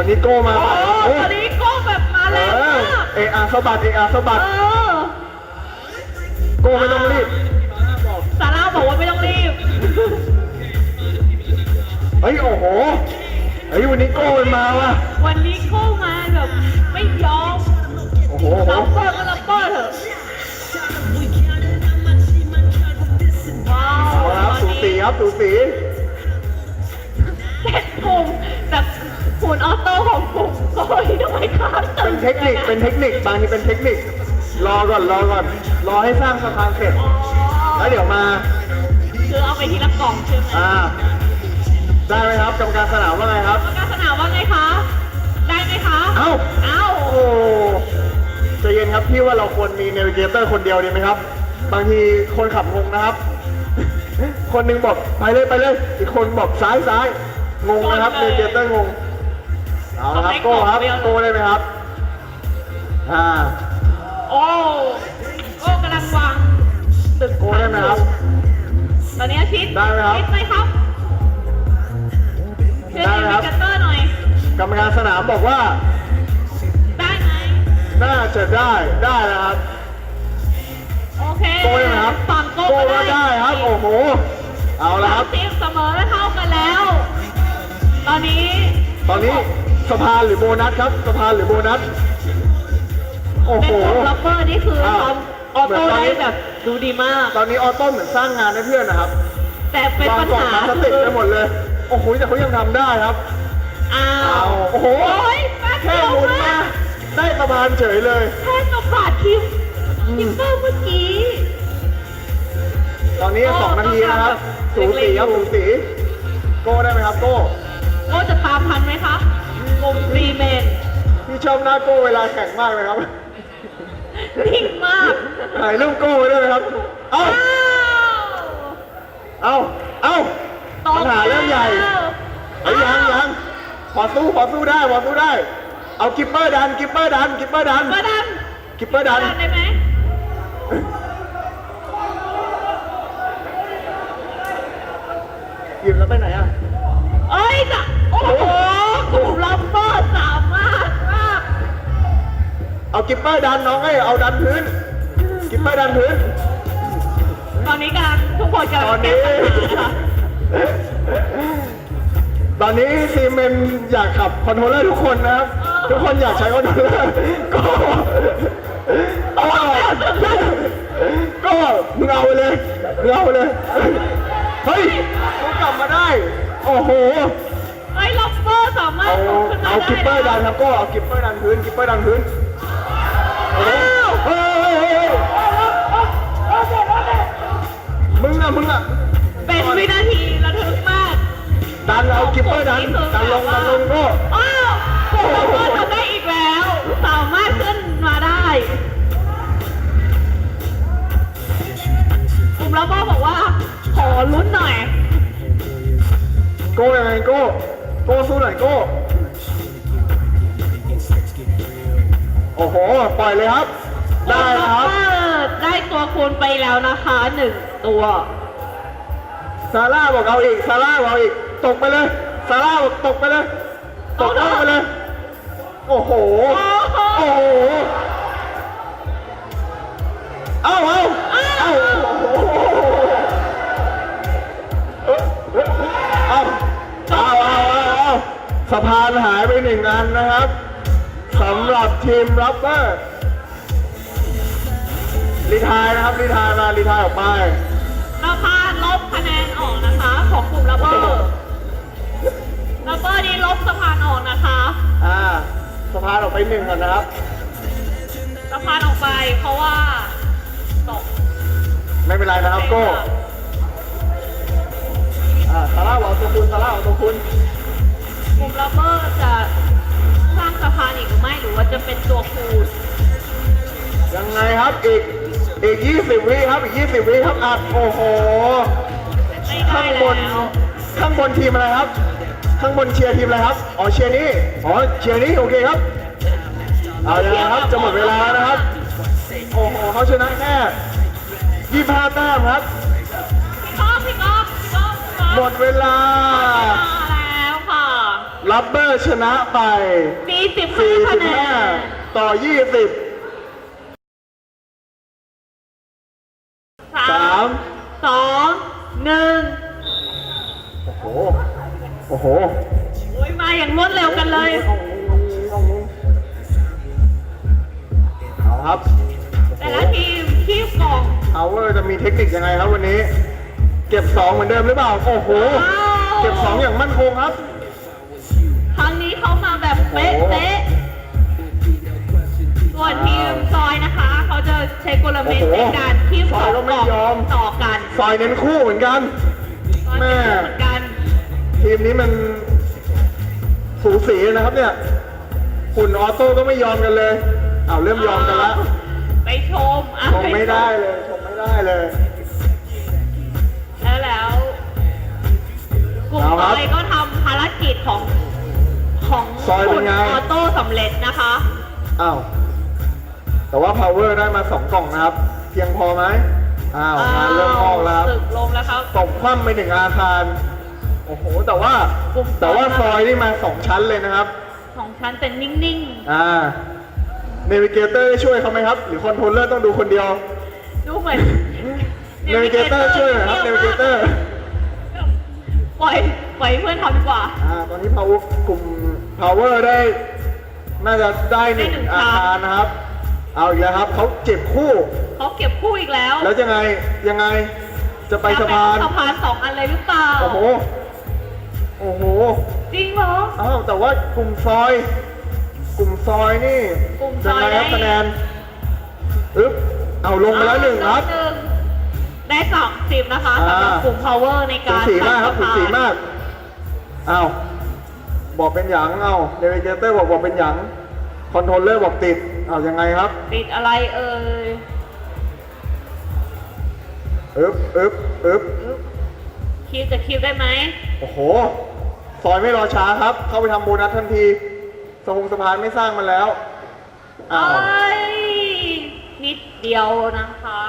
วันนี้โก้มาโอ้โอ้ตอนนี้โก้แบบมาเอแรงอมากเออาสะบัดเออาสะบัดเออโก้ไม่ต้องรีบซาร่าบอกว่าไม่ต้องรีบ เฮ้ยโอ้โหเฮ้ยวันนี้โก้มันมาว่ะวันนี้โก้มาแบบไม่ยอมโอ้โหโอ้โหลับเบอร์ก็ลับเบอร์เถอะว้าวเอาละครับสูสีครับสูสีเจ็ดปุ่ม แบบหุ่นออโต้ของปุ่มโก้ยทำไมครับเป็นเทคนิคเป็นเทคนิคบางทีเป็นเทคนิค รอก่อนรอก่อนรอให้สร้างสะพานเสร็จอ๋อแล้วเดี๋ยวมาคือเอาไปทีละกล่องใช่ไหมอ่าได้ไหมครับกรรมการสนามว่าไงครับกรรมการสนามว่าไงคะ ได้ไหมคะ เอ้า เอ้า โอ้ใจเย็นครับพี่ว่าเราควรมีเนวิเกเตอร์คนเดียวดีไหมครับ บางทีคนขับงงนะครับ คนหนึงบอกไปเลยไปเลย อีกคนบอกซ้ายซ้ายงงนะครับเนวิเกเตอร์งง เอาละครับโก้ครับโก้ได้ไหมครับอ่าโอ้โอ้กำลังวางตึกโก้ได้ไหมครับ ตอนนี้ชิดได้ไหมครับชิดไหมครับช่วยได้อินไหมครับดิเคเตอร์หน่อยกรรมการสนามบอกว่า ได้ไหมน่าจะได้ได้นะครับโอเคโก้ได้ไหมครับฝั่งโก้โก้ก็ว่าได้ครับโอ้โหเอาละครับทีมเสมอเท่ากันแล้ว ตอนนี้ตอนนี้ สะพานหรือโบนัสครับสะพานหรือโบนัส โอ้เป็นโหของล็อกเปอร์นี่คืออ่าทำออโต้เหมือนตอนนี้ ได้แบบดูดีมาก ตอนนี้ออโต้เหมือนสร้างงานให้เพื่อนนะครับแต่เป็นวางปัญกล่องหาพลาสติกไปหมดเลย โอ้โหแต่เขายังทำได้ครับ อ้าเอาวโอ้โหยแป๊บแค่เดียวหมุนมามากได้สะพานเฉยเลย แค่กับบาดคิมคิมเปอร์เมื่อกี้ ตอนนี้สองนาทีนะครับ สูสีครับสูสีโก้ได้ไหมครับโก้ โก้จะตามทันไหมคะ งมรีเมนพี่ชอบหน้าโก้เวลาแข่งมากเลยครับ นิ่งมากถ่ายรูปโก้ไว้ด้วยนะครับ เอ้า อ้าวเอ้า เอ้าตกปัญหาเรื่องใหญ่แล้วไอ้ยยังยังพอสู้พอสู้ได้พอสู้ได้ เอากิปเปอร์ดันกิปเปอร์ดันกิปเปอร์ดันมาดันกิปเปอร์ดันดันได้ไหมหยิบแล้วไปไหนอะ เอ้ยจ้ะโอ้โห เอากิปเปอร์ดันน้องเอ้ยเอาดันพื้น กิปเปอร์ดันพื้น ตอนนี้กำลังทุกคนกำตลัองนแก้นี้ปัญหานะคะตอนนี้ซีเมนอยากขับคอนโทรลเลอร์ทุกคนนะครับ ทุกคนอยากใช้คอนโทรลเลอร์ก็ก็ก็มึงเอาไปเลยมึงเอาไปเลย เฮ้ยมึงกลับมาได้ โอ้โหเอ้ยลัมเบอร์สามารถเอาส่งขึ้นมาเอาได้กิปเปอร์ดันครับก็เอากิปเปอร์ดันพื้นกิปเปอร์ดันพื้น มึงอะมึงอะเป็นวินาทีระทึกมากดันเอากิปเปอร์ดันดันลงดันลงก็อ้าวกลุ่มลัมเบอร์ทำได้อีกแล้ว สามารถขึ้นมาได้กลุ่มแลัมเบอร์บอกว่า ขอลุ้นหน่อย โก้ยังไงโก้ โก้สู้หน่อยโก้ โอ้โห ปล่อยเลยครับ ได้ครับ ได้ตัวคูณไปแล้วนะคะหนึ่งตัว ซาร่าบอกเอาอีก ซาร่าบอกเอาอีก ตกไปเลย ซาร่าบอกตกไปเลย ตกล่างไปเลย โอ้โห โอ้โห เอาเอาเอาเอาเอาเอาสะพานหายไปหนึ่งอันนะครับ สำหรับทีมรับเบอร์รีไทายนะครับรีไทายมารีไทายออกไปราคาลบคะแนนออกนะคะ ของกลุ่มรับเบอร์รับเบอร์นี้ลบสะพานออกนะคะอ่าสะพานออกไปหนึ่งก่อนนะครับสะพานออกไปเพราะว่าตกไม่เป็นไรนะครับโก้อ่าซาร่าเอาตัวคุณซาร่าเอาตัวคุณกลุ่มรับเบอร์จะ อีกหรือไม่หรือว่าจะเป็นตัวคูณยังไงครับอีกอีก20วิครับอีก20วิครับอัดโอ้โหไม่ได้ข้างบนแล้วข้างบนทีมอะไรครับ ข้างบนเชียร์ทีมอะไรครับอ๋อเชียร์นี้อ๋อเชียร์นี้โอเคครับเอาอย่างไรครับจะหมดเวลานะครับโอ้โหเขาชนะแค่25แต้มครับพี่ก้องพี่ก้องพี่ก้องพี่ก้องหมดเวลามาแล้วค่ะ รับเบอร์ชนะไป 45 คะแนน 45 ต่อ 20สามสองหนึ่งโอ้โห โอ้โห โอ้ยมาอย่างรวดเร็วกันเลย เอาครับแต่ละทีมคีบกล่องเอาเวอร์จะมีเทคนิคยังไงครับวันนี้ เก็บ 2 เหมือนเดิมหรือเปล่า โอ้โหว้าวเก็บ 2 อย่างมั่นคงครับ แบบเป๊ะโอ้โหเป๊ะส่วนทีมซอยนะคะ เขาจะใช้กลเม็ดโอ้โหในการคีบสซออยงก็กไม่ล่องยอมต่อกันซอยเน้นคู่เหมือนกันซอยแม่เป็นเหมือนกันทีมนี้มันสูสีนะครับเนี่ยหุ่นออโต้ก็ไม่ยอมกันเลยเอาวเริ่มยอมกันละไปชมอะชมไม่ได้เลยชมไม่ได้เลยแล้วแล้วกลุ่มเอาซครับอยก็ทำภารกิจของ ของซอยเป็นไง ออโต้สำเร็จนะคะ อ้าว แต่ว่า power ได้มา 2 กล่องนะครับ เพียงพอไหมอ้าวงานเริ่มออกแล้วครับตึกลงแล้วครับ ตกคว่ำไปหนึ่งอาคาร โอ้โห แต่ว่ากลุ่มซอย แต่ว่าซอยนี่มาสองชั้นเลยนะครับ ของฉันเป็นนิ่งอ่า เนวิเกเตอร์ช่วยเขาไหมครับ หรือคอนโทรลเลอร์ต้องดูคนเดียว ๆ ดูเหมือน เนวิเกเตอร์ช่วยหน่อยครับเนวิเกเตอร์ ปล่อยปล่อยให้เพื่อนทำดีกว่า อ่า ตอนนี้ power กลุ่ม power ได้ น่าจะได้หนึ่งได้หนึ่งอาครั้งคารนะครับ เอาอีกแล้วครับเขาเจ็บคู่ เขาเก็บคู่อีกแล้วแล้วยังไงยังไงจะไปสะพานจะไปสะพานสองอันเลยหรือเปล่า โอ้โหโอ้โหจริงเหรอ อ้าวแต่ว่ากลุ่มซอย กลุ่มซอยนี่กลุ่มซยัอยไงครับได้ คะแนนอึ๊บเอาลงไปแล้วหนึ่งครับหนึ่งได้สองสิบนะคะอ่าสำหรับกลุ่ม power ในสูการสีมากครับทำสูสะพนสีมากอ้าว บอกเป็นหยังเอาเดวิเกเตอร์บอกบอกเป็นหยังคอนโทรลเลอร์บอกติดอ้าวยังไงครับติดอะไรเอ่ยอึ๊บอึ๊บอึ๊บคิวจะคิวได้ไหมโอ้โหซอยไม่รอช้าครับ เข้าไปทำโบนัสทันทีสะพงสะพานไม่สร้างมันแล้วอ้าวเอ้ยนิดเดียวนะคะ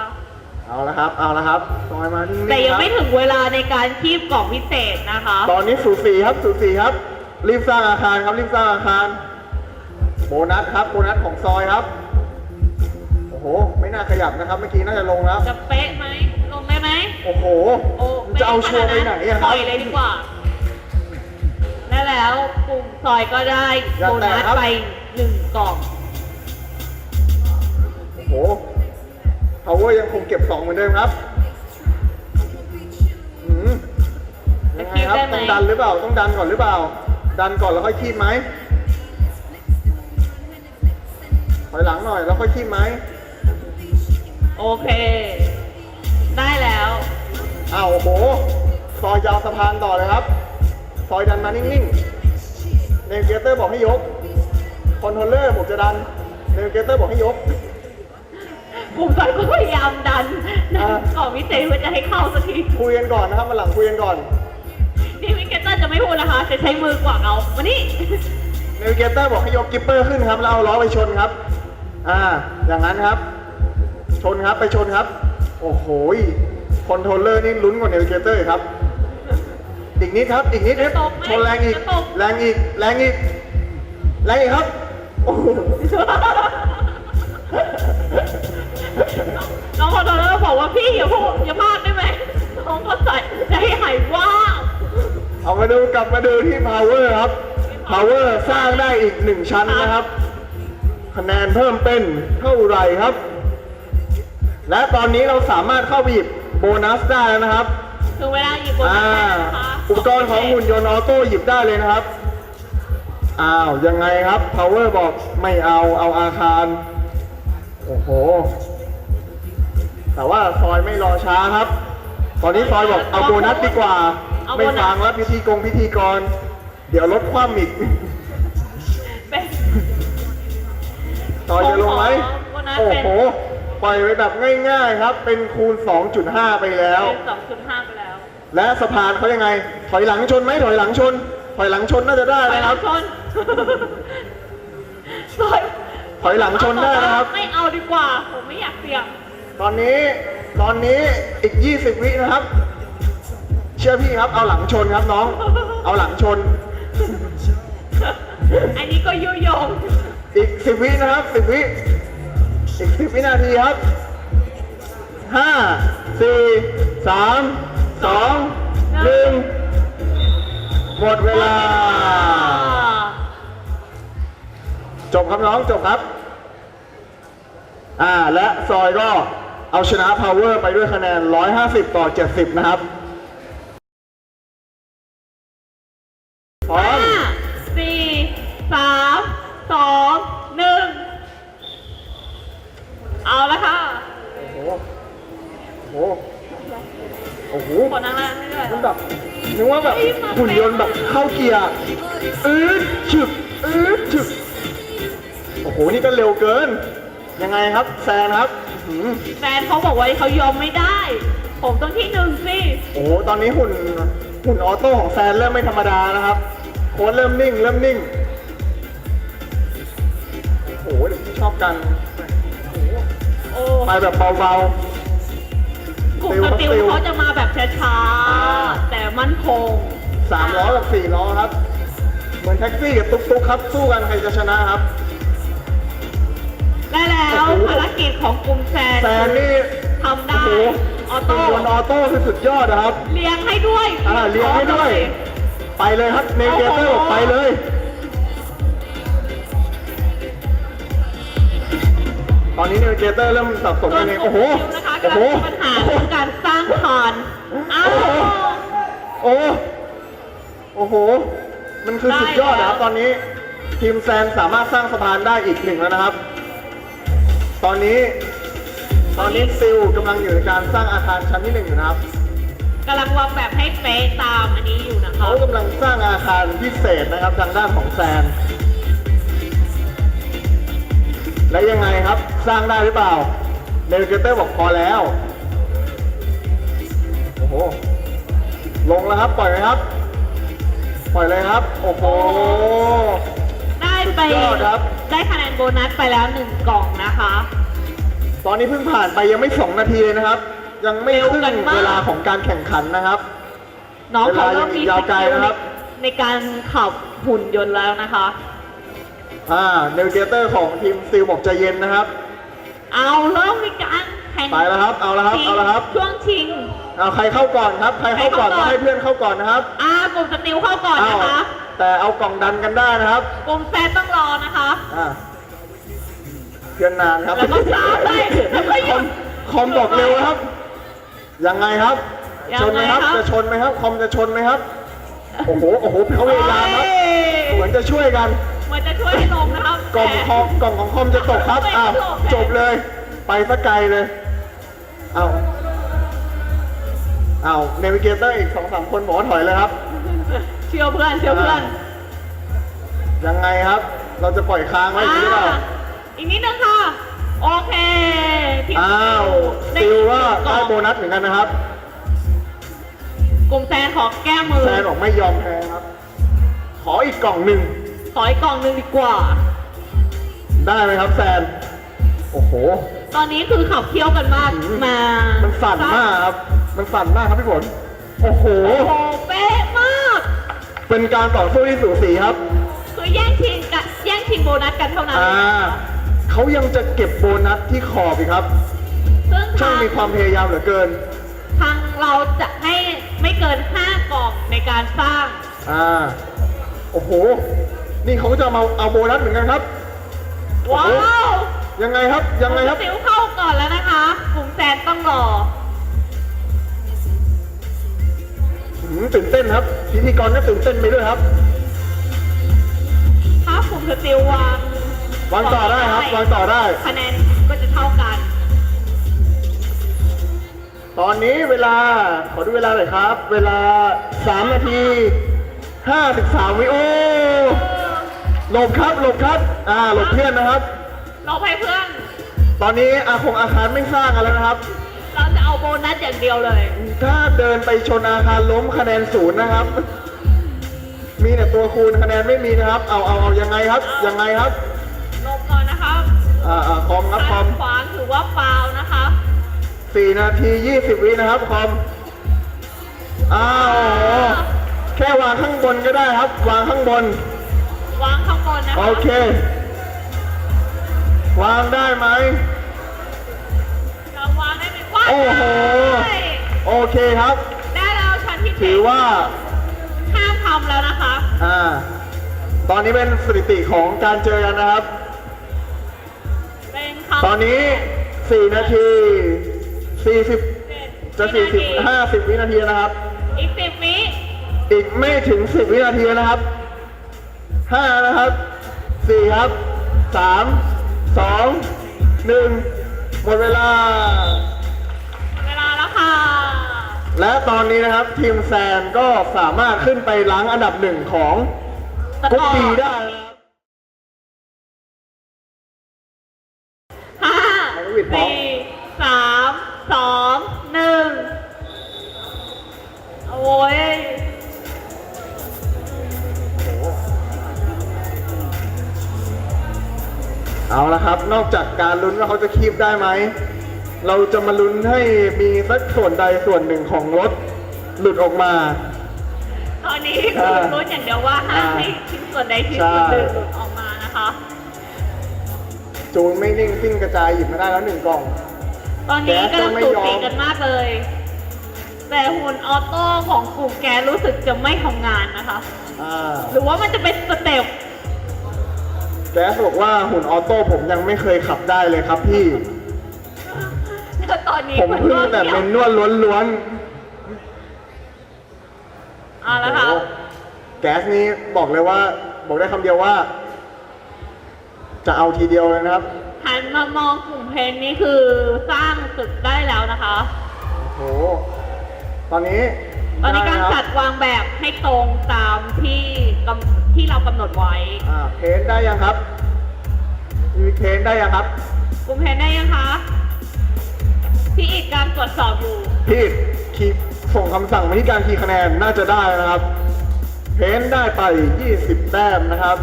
เอาละครับ เอาละครับซอยมานิ่งๆแต่ยังไม่ครับถึงเวลาในการคีบกล่องพิเศษนะคะ ตอนนี้สูสีครับสูสีครับ รีบสร้างอาคารครับรีบสร้างอาคาร โบนัสครับโบนัสของซอยครับ โอ้โห ไม่น่าขยับนะครับ เมื่อกี้น่าจะลงแล้ว จะเป๊ะไหมลงได้ไหมโอ้โห โอ้จะเอาชัวร์ไปไหนอะคปรัล่บอยเลยดีกว่าและแล้วกลุ่มซอยก็ได้อย่าโบแตะนัสครับ ไปหนึ่งกล่อง โอ้โห power ยังคงเก็บสองเหมือนเดิมครับอืมยังไงครับต้องดันหรือเปล่า ต้องดันก่อนหรือเปล่า ดันก่อนแล้วค่อยคีบไหมถอยหลังหน่อยแล้วค่อยคีบไหมโอเค ได้แล้วอ้าวโอ้โหซอยจะเอาสะพานต่อเลยครับ ซอยดันมานิ่งๆเนวิเกเตอร์บอกให้ยก คอนโทรลเลอร์บอกจะดันเนวิเกเตอร์บอกให้ยก กลุ่มซอยก็พยายามดันดัอ่านกล่องพิเศษเพื่อจะให้เข้าสักที คุยกันก่อนนะครับมาหลังคุยกันก่อน นี่วิกเกเตอร์จะไม่พูดนะคะ จะใช้มือกวาดเอามานี่เนวิเกเตอร์บอกให้ยกกิปเปอร์ขึ้นครับแล้วเอาล้อไปชนครับ อ่า อย่างนั้นครับ ชนครับไปชนครับ โอ้โหคอนโทรลเลอร์นี่ลุ้นกว่าเนวิเกเตอร์อีกครับ อีกนิดครับ อีกนิดครับจะตกไหมชนแรงอีก จะตก แรงอีก แรงอีก แรงอีกครับ โอ้โหน้องคอนโทรลเลอร์บอกว่าพี่อย่าพูดอย่าพลาดได้ไหมน้องก็ใส่ใจหายว่าง เอามาดูกลับมาดูที่ power ครับ power สร้างได้อีกหนึ่งชั้นนะครับ คะแนนเพิ่มเป็นเท่าไหร่ครับ และตอนนี้เราสามารถเข้าไปหยิบโบนัสได้แล้วนะครับ ถึงเวลาหยิบโบนัอ่าสแล้วนะคะอุปกรณ์ของหุ่นยนต์ออโต้หยิบได้เลยนะครับ อ้าวยังไงครับ power บอกไม่เอาเอาอาคาร โอ้โห แต่ว่าซอยไม่รอช้าครับ ตอนนี้ซอยบอกเอาโบนัสดีกว่า ไม่ฟังแล้วพิธีกงพิธีกร เดี๋ยวลดความอีกเป็นซอยจะลงไหมโบนัสโอ้เป็นโหปล่อยไปแบบง่ายๆครับ เป็นคูณ 2.5 ไปแล้ว สองจุดห้าไปแล้วและสะพานเขายังไง ถอยหลังชนไหมถอยหลังชน ถอยหลังชนน่าจะได้ถอยนะหคลัรังบชนถอยถอยหลังชนได้นะครับ ไม่เอาดีกว่า ผมไม่อยากเสี่ยงตอนนี้ตอนนี้อีก 20 วินะครับ เชื่อพี่ครับเอาหลังชนครับน้อง เอาหลังชน อันนี้ก็ยุยงอีกสิบวินะครับสิบวิอีกสิบวินาทีครับห้าสี่สามสองหนึ่งหมดเวลา จบครับน้องจบครับอ่าและซอยก็เอาชนะ Power ไปด้วยคะแนน 150 ต่อ 70 นะครับ แบบนึกว่าแบบหุ่นยนต์แบบเข้าเกียร์อืดฉึกอืดฉึกโอ้โหนี่ก็เร็วเกิน ยังไงครับแซนครับอื้อหือแฟนเขาบอกว่าเขายอมไม่ได้ ผมต้องที่หนึ่งสิโอ้โหตอนนี้หุ่นหุ่นออโต้ของแซนเริ่มไม่ธรรมดานะครับโค้ดเริ่มนิ่งเริ่มนิ่งโอ้โหเดี๋ยวพี่ชอบกันโอ้ไปแบบเบา กลุ่มสติลเขาจะมาแบบช้าๆ แต่มั่นคงๆสามล้อกับสี่ล้อครับ เหมือนแท็กซี่กับตุ๊กๆครับ สู้กันใครจะชนะครับ ได้แล้วโอ้โห ภารกิจของกลุ่มแซนแซนนี่ทำได้โอ้โหออโต้หุ่นยนต์ออโต้คือสุดยอดนะครับ เลี้ยงให้ด้วยอ่าเลี้ยงให้ด้วย ไปเลยครับเนเกเตอร์บอกไปเลย ตอนนี้เนเกเตอร์เริ่มสับสนส่วกันนเองกลุ่โอ้มโหซิลนะคะโอ้ กำโหลังมีปัญหาเรื่องการสร้างคานอ้าวโอ้โอ้โห มันคือสุดยอดนะครับตอนนี้ทีมแซนสามารถสร้างสะพานได้อีกหนึ่งแล้วนะครับ ตอนนี้ ตอนนี้ซิลกำลังอยู่ในการสร้างอาคารชั้นที่หนึ่งอยู่นะครับกำลังวางแบบให้เป๊ะตามอันนี้อยู่นะคะเขากำลังสร้างอาคารพิเศษนะครับทางด้านของแซน และยังไงครับสร้างได้หรือเปล่า เนวิเกเตอร์บอกพอแล้ว โอ้โห ลงแล้วครับ ปล่อยไหมครับ ปล่อยเลยครับ โอ้โห ได้ไป สุดยอดครับ ได้คะแนนโบนัสไปแล้วหนึ่งกล่องนะคะ ตอนนี้เพิ่งผ่านไปยังไม่สองนาทีเลยนะครับ ยังไม่ครึ่งเร็วกันมาก เวลาของการแข่งขันนะครับ น้องเขาเริ่มมีเวลายังยาวไกลนะครับ ในการขับหุ่นยนต์แล้วนะคะ อ่าเนวิเกเตอร์ของทีมซิลบอกใจเย็นนะครับ เอาเริ่มมีการแข่งไปแล้วครับ เอาแล้วครับชิงเอาแล้วครับ ช่วงชิง เอาใครเข้าก่อนครับ ใครเข้าก่อนใครเข้าก่อน ก็ให้เพื่อนเข้าก่อนนะครับอ่ากลุ่มสติลเข้าก่อนอ้าวนะคะ แต่เอากล่องดันกันได้นะครับ กลุ่มแซนต้องรอนะคะ อ่าเพื่อนนานครับแล้วก็ซ้ายไปแล้วก็หยุดคอมบอกเร็วครับ ยังไงครับ ยังชนไหมครับไงครับจะชนไหมครับ คอมจะชนไหมครับ โอ้โห โอ้โหเขาพยายามครับโอ้ยเหมือนจะช่วยกัน เหมือนจะช่วยให้ลงนะครับกล่องแต่คอมกล่องของคอมจะตกครับไม่อ้าวตกจบเลย ไปซะไกลเลยอ้าวอ้าวเนวิเกเตอร์อีกสองสามคนบอกว่าถอยเลยครับ เชื่อเพื่อนเชื่อเพื่อนยังไงครับ เราจะปล่อยค้างไว้อย่างนี้หรือเปล่าอ่าอีกนิดนึงค่ะ โอเคทีมอ้าวได้ซิลว่าหนึ่งกล่ได้องโบนัสเหมือนกันนะครับ กลุ่มแซนขอแก้มือแซนบอกไม่ยอมแพ้ครับ ขออีกกล่องหนึ่ง ขออีกกล่องหนึ่งดีกว่า ได้ไหมครับแซน โอ้โห ตอนนี้คือขับเคี่ยวกันมากอืมมามันสั่นมากครับ มันสั่นมากครับพี่ฝนโอ้โห โอ้โหเป๊ะมากเป็นการต่อสู้ที่สูสีครับ คือแย่งชิงกันแย่งชิงโบนัสกันเท่านั้นอ่าเขายังจะเก็บโบนัสที่ขอบอีกครับ ซึ่งช่างทางมีความพยายามเหลือเกิน ทางเราจะให้ไม่เกิน 5 กล่องในการสร้าง อ่า โอ้โห นี่เขาจะมาเอาโบนัสเหมือนกันครับว้าวยังไงครับยังไงครับซิลเข้าก่อนแล้วนะคะกลุ่มแซนต้องรออืมตื่นเต้นครับพิธีกรก็ตื่นเต้นไปด้วยครับถ้ากลุ่มสติลวางวางต่อได้ครับวางต่อได้คะแนนก็จะเท่ากัน ตอนนี้เวลาขอดูเวลาหน่อยครับ เวลา3นาที53วิโอ หลบครับหลบครับอ่าหลบเพื่อนนะครับ เราให้เพื่อน ตอนนี้อาคงอาคารไม่สร้างกันแล้วนะครับ เราจะเอาโบนัสอย่างเดียวเลย ถ้าเดินไปชนอาคารล้มคะแนนศูนย์นะครับ มีแต่ตัวคูณคะแนนไม่มีนะครับ เอาเอาเอายังไงครับยังไงครับลงก่อนนะครับอ่าอ่าคอมครับคอมขวางถือว่าฟาวล์นะคะสี่นาทียี่สิบวินะครับคอมอ้าวโอ้โหแค่วางข้างบนก็ได้ครับ วางข้างบน วางข้างบนนะคะโอเค วางได้ไหม เราวางได้ไหมวางโอ้โหได้โอเคครับ ได้แล้วชั้นที่ถือว่า ห้ามทำแล้วนะคะ อ่า ตอนนี้เป็นสถิติของการเจอกันนะครับ เป็นคำตอนนี้ 4 นาที 40จะ 40 50 วินาทีนะครับ อีกสิบวิอีกไม่ถึง 10 วินาทีนะครับ 5นะครับ4ครับ3 2 1หมดเวลา เวลาแล้วค่ะ และตอนนี้นะครับทีมแซนก็สามารถขึ้นไปล้างอันดับหนึ่งของกรุ๊ปบีได้นะครับห้าเอาลูกบิดพร้อมสี่สามสองหนึ่งโอ้ย เอาละครับ นอกจากการลุ้นว่าเขาจะคีบได้ไหม เราจะมาลุ้นให้มีสักส่วนใดส่วนหนึ่งของรถหลุดออกมา ตอนนี้คุณรู้อย่างเดียวว่าห้ามให้ชิ้นส่วนใดชิ้นส่วนหนึ่งหลุดออกมานะคะ จูนไม่นิ่งซิ่งกระจายหยิบมาได้แล้วหนึ่งกล่อง ตอนนี้แก๊สก็กำลังไม่สูยอมสีกันมากเลย แต่หุ่นออโต้ของกลุ่มแกสรู้สึกจะไม่ทำงานนะคะอ่าหรือว่ามันจะเป็นสเต็ป แก๊สบอกว่าหุ่นออโต้ผมยังไม่เคยขับได้เลยครับพี่แล้วตอนนี้ผมเพิ่งแต่เมนนวลล้วนเอาๆละค่ะโอ้โหแก๊สนี้บอกเลยว่า บอกได้คำเดียวว่า จะเอาทีเดียวเลยนะครับ หันมามองกลุ่มเพนนี่คือสร้างตึกได้แล้วนะคะ โอ้โห ตอนนี้ ตอนนี้การไะคจับดวางแบบให้ตรงตามที่กำที่เรากำหนดไว้ อ่าเทนได้ยังครับมีเทนได้ยังครับ กลุ่มเพนได้ยังคะพี่อีกการตรวจสอบอยู่ พี่คีย์ส่งคำสั่งมาที่การคีย์คะแนนน่าจะได้นะครับเทนได้ไป 20 แต้มนะครับ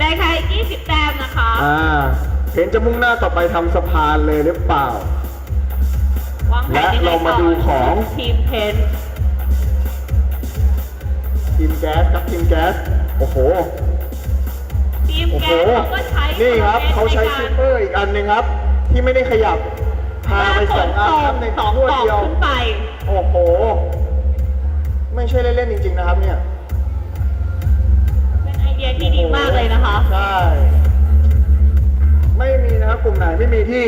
ได้แค่20 แต้มนะคะ อ่าเทนจะมุ่งหน้าต่อไปทำสะพานเลยหรือเปล่า วางแผนยังไงและเรามาดูของ ทีมเพน ทีมแก๊สครับทีมแก๊ส โอ้โห ทีมโอ้แกโหสเขาก็ใช้นี่ครับเขาใช้ในซูการเปอร์อีกอันหนึ่งครับ ที่ไม่ได้ขยับพาไปสองอันครับในสองรวดกล่องเดียว ขึ้นไป โอ้โห ไม่ใช่เล่นๆจริง ๆ นะครับเนี่ยเป็นไอเดียที่ดีมากเลยนะคะ ใช่ ไม่มีนะครับกลุ่มไหนไม่มีที่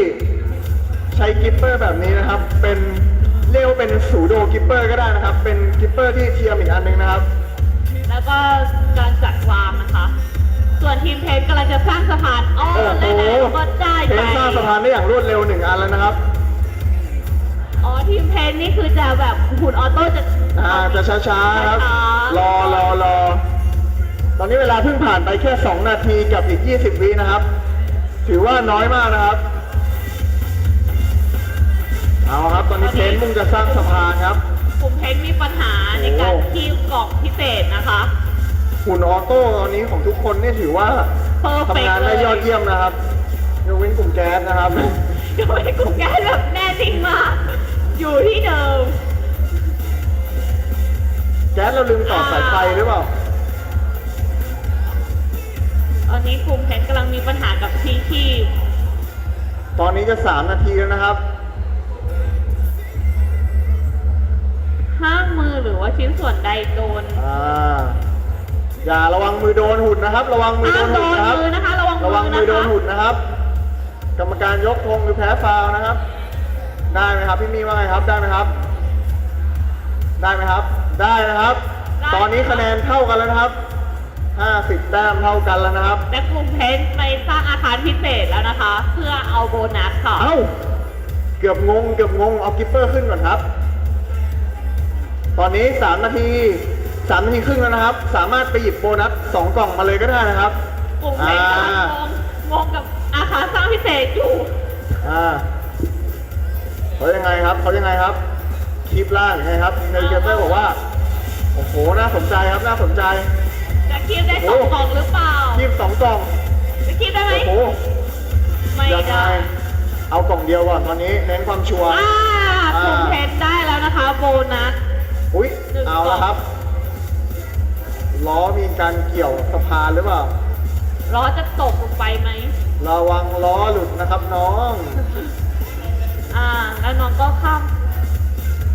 ใช้กิปเปอร์แบบนี้นะครับ เป็นเรียกว่าเป็นสูโดกิปเปอร์ก็ได้นะครับ เป็นกิปเปอร์ที่เทียมอีกอันหนึงนะครับแล้ว ก็การจัดวางนะคะ ส่วนทีมเพนกำลังจะสร้างสะพานอ้อโอ้มโหและแล้วก็ได้เพไปนสร้างสะพานได้อย่างรวดเร็วหนึ่งอันแล้วนะครับอ๋อทีมเพนนี่คือจะแบบหุ่นออโต้จะอ่าจะช้าๆครับช้าๆรอรอรอตอนนี้เวลาเพิ่งผ่านไปแค่ 2 นาทีกับอีก 20 วินะครับ ถือว่าน้อยมากนะครับ เอาครับตอนนี้เทนมุ่งจะสร้างสะพานครับ กลุ่มเพนมีปัญหาในการโอ้คีบกล่องพิเศษนะคะ หุ่นออโต้ตอนนี้ของทุกคนนี่ถือว่า Perfect ทำงานได้เลยยอดเยี่ยมนะครับยกเว้นกลุ่มแก๊สนะครับ โดยกลุ่มแกสแบบแน่จริงมากอยู่ที่เดิม แก๊สเราลืมต่อสายไฟหรือเปล่า ตอนนี้กลุ่มเพนกำลังมีปัญหากับที่คีบตอนนี้จะ 3 นาทีแล้วนะครับ ห้ามมือหรือว่าชิ้นส่วนใดโดน อ่า อย่าระวังมือโดนหุ่นนะครับ ระวังมือโดห้ามนโดหุ่นนนะครับมือนะคะ ระวังมืระวังมือโดนนะคะหุ่นนะครับ กรรมการยกธงหรือแพ้ฟาวล์นะครับ ได้ไหมครับพี่มีว่าไงครับได้ไหมครับ ได้ไหมครับ ได้นะครับ ตอนนี้คะแนนเท่ากันแล้วนะครับ50แต้มเท่ากันแล้วนะครับและกลุ่มเพนไปสร้างอาคารพิเศษแล้วนะคะ เพื่อเอาโบนัสค่ะเอ้าเกือบงงเกือบงงเอากิปเปอร์ขึ้นก่อนครับ ตอนนี้ 3 นาที 3นาทีครึ่งแล้วนะครับ สามารถไปหยิบโบนัส2กล่องมาเลยก็ได้นะครับ กลุ่มเพนกำลังงงงงกับอาคารสร้างพิเศษอยู่อ่าเขายังไงครับเขายังไงครับ คลิปล่างยังไงครับเนเกเตอร์บอกว่า โอ้โห น่าสนใจครับ น่าสนใจ จะคีบได้สโอ้องกล่องหรือเปล่าคลิปสองกล่อง จะคีบได้ไหมโอ้โหไม่ยังไงได้เอากล่องเดียวก่อนตอนนี้ เน้นความชัวร์ อ่ากลุ่มเพนได้แล้วนะคะ โบนัส อุ้ยหนึ่งเอาละครับ ล้อมีการเกี่ยวสะพานหรือเปล่า ล้อจะตกลงไปไหม ระวังล้อหลุดนะครับน้อง อ่า แล้วน้องก็ข้าม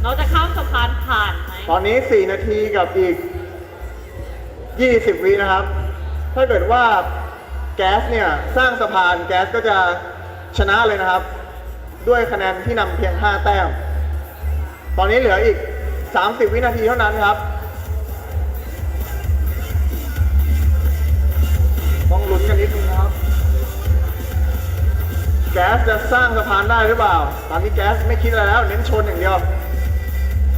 น้องจะข้ามสะพานผ่านไหม ตอนนี้ 4 นาทีกับอีก 20 วินะครับ ถ้าเกิดว่าแก๊สเนี่ยสร้างสะพานแก๊สก็จะชนะเลยนะครับ ด้วยคะแนนที่นำเพียง 5 แต้ม ตอนนี้เหลืออีก 30 วินาทีเท่านั้นครับ ต้องลุ้นกันนิดนึงนะครับ แก๊สจะสร้างสะพานได้หรือเปล่า ตอนนี้แก๊สไม่คิดอะไรแล้ว เน้นชนอย่างเดียว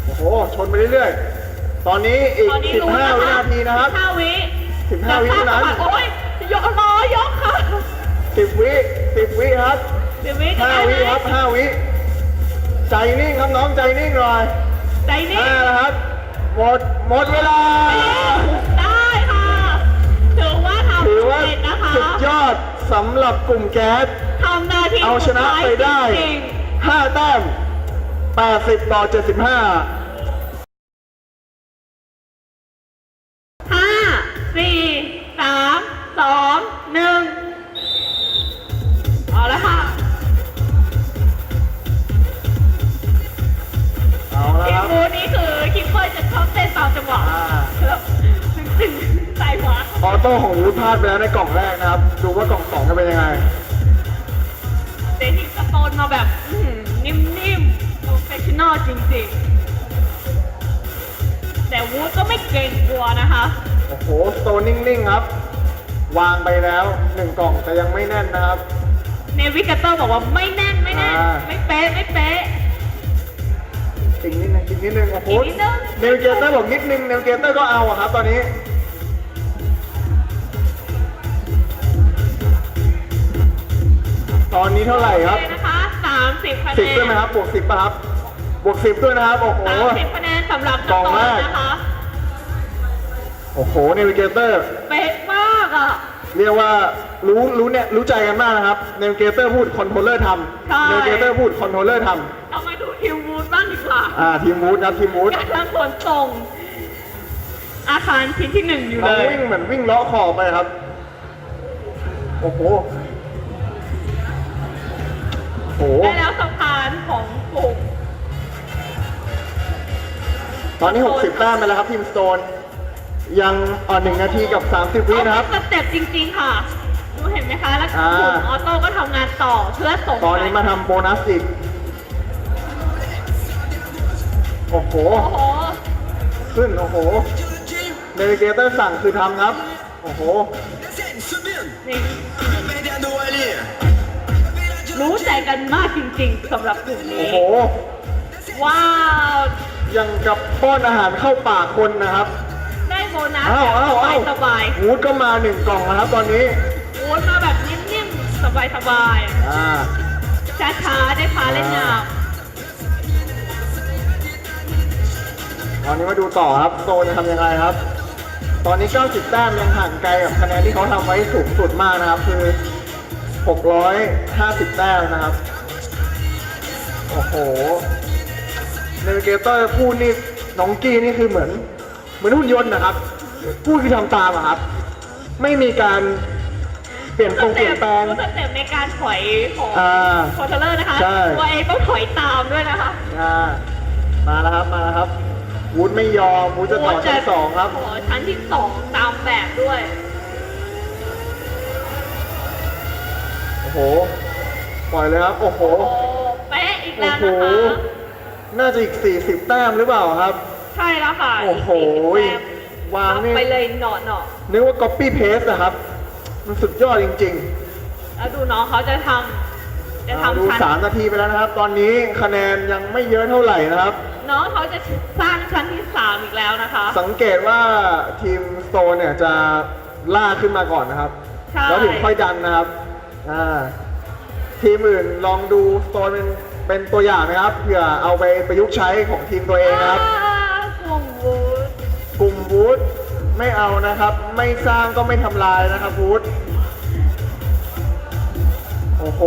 โอ้โห ชนไปเรื่อยๆ ตอนนี้อีก ตอนนี้รู้15 วินาทีนะครับ15วิ15 วิเท่านั้น โอ้ยยกล้อยกค่ะ10 วิ 10 วิครับสิบวิจะได้5 ไหมวิครับ 5 วิ ใจนิ่งครับน้องใจนิ่งหน่อยใจนิ่งห้าแล้วครับ หมด หมดเวลา สำเร็จนะคะสุดยอดสำหรับกลุ่มแก๊ส ทำหน้าที่เอาชนะไปได้ จริง5แต้ม 80 ต่อ 75ๆห้าสี่สามสองหนึ่งเอาละค่ะเอาละทีคมรับมูนี่คือคิปเปอร์จะชอบเต้นตามจังหวะอ่า แล้วถึงใส่หัว ออโต้ของวูดพลาดไปแล้วในกล่องแรกนะครับ ดูว่ากล่องสองจะเป็นยังไง เดนิสโตนมาแบบอื้อหือนิ่มๆโปรเฟชชั่นอลจริงๆ แต่วูดก็ไม่เกรงกลัวนะคะ โอ้โหสโตนนิ่งๆครับ วางไปแล้วหนึ่งกล่องแต่ยังไม่แน่นนะครับ เนวิกาเตอร์บอกว่าไม่แน่นไม่แน่น อ่า ไม่เป๊ะไม่เป๊ะ อีกนิดนึงอีกนิดนึงโอ้โหอีกนิดนึง เนวเกเตอร์บอกนิดนึงเนวเกเตอร์ก็เอาอะครับตอนนี้ ตอนนี้เท่าไหร่ครับโอเนะคะ30คะแนสิบนด้วยไหมครับ บวกสิบป่ะครับ บวกสิบด้วยนะครับ โอ้โห30คะแนนสำหรับกล่องโตแรนกนะคะ โอ้โหเนวเกเตอร์ เป๊ะมากอะ เรียกว่ารู้รู้เนี่ยรู้ใจกันมากนะครับเนวเกเตอร์พูดคอนโทรลเลอร์ทใช่ำเนวเกเตอร์พูดคอนโทรลเลอร์ทเรามาดูทีมวูดบ้างดีกว่าำอ่าทีมวูดครับทีมวูดกำลังขนส่ง อาคารชิ้นที่หนึ่งอยู่น้เลองยวิ่งเหมือนวิ่งเลาะขอบไปครับ โอ้โห โอ้โห ได้แล้วสะพานของกลุ่มตอนนี้ 60แต้มไปแล้วครับทีมสโตน ยังอ่อนหนึ่งนาทีกับ 30 วินะครับ เอาเป็นสเต็ปจริงๆค่ะ ดูเห็นไหมคะ แล้วอ่ากลุ่มออโต้ก็ทำงานต่อเพื่อส่งตอนนี้มาทำโบนัสอีก โอ้โห โอ้โห ขึ้น โอ้โหเนวิเกเตอร์สั่งคือทำครับ โอ้โห Descende, subindo. นี่ Perdendo o olhinho. รู้ใจกันมากจริงๆสำหรับกลุ่มโอ้นี้ โห ว้าว ยังกับป้อนอาหารเข้าปากคนนะครับ ได้โบนัสอ้าวแบบอ้าวอ้าวสบายวูดก็มาหนึ่งกล่องนะครับตอนนี้ๆโอ้ยมาแบบนิ่มๆ สบายอ่า ๆ ช้าๆ ได้พาเล่นน้ตอนนี้มาดูต่อครับ โซนจะทำยังไงครับ ตอนนี้ 90 แต้มยังห่างไกลกับคะแนนที่เขาทำไว้สูงสุดมากนะครับ คือ 650 แต้มนะครับ โอ้โหเนวิเกเตอร์พูดนี่น้องกี้นี่คือเหมือนเหมือนหุ่นยนต์นะครับ พูดคือทำตามอะครับ ไม่มีการเปลี่ยนำตรงเปลี่ยนแปลง รู้สเต็ปในการถอยของอ่าคอนโทรลเลอร์นะคะ ใช่ ตัวเองต้องถอยตามด้วยนะคะ อ่ามาแล้วครับมาแล้วครับ วูดไม่ยอมวูดจะต่อชั้นสองครับขอชั้นที่สองตามแบบด้วย อ้โห ปล่อยเลยครับ โอ้โห โอ้เป๊ะอีกแล้วนะคะโอ้โหน่าจะอีก 40 แต้มหรือเปล่าครับ ใช่แล้วค่ะโอ้โหอีกสี่สิบแต้มวางนี่เอไปเลยหนอหนอนึกว่า copy paste นะครับ มันสุดยอดจริงแล้วดูน้องเขาจะทำๆจะอ่าดู ทำชั้น3 นาทีไปแล้วนะครับ ตอนนี้คะแนนยังไม่เยอะเท่าไหร่นะครับ น้องเขาจะสร้างชั้นที่สามอีกแล้วนะคะ สังเกตว่าทีมสโตนเนี่ยจะล่าขึ้นมาก่อนนะครับ ใช่ แล้วถึงค่อยดันนะครับ อ่าทีมอื่นลองดูสโตนเป็นเป็นตัวอย่างนะครับเผื่อเอาไปประยุกต์ใช้ของทีมตัวเองนะครับอ่ากลุ่มวูดกลุ่มวูดไม่เอานะครับ ไม่สร้างก็ไม่ทำลายนะครับวูดโอ้โห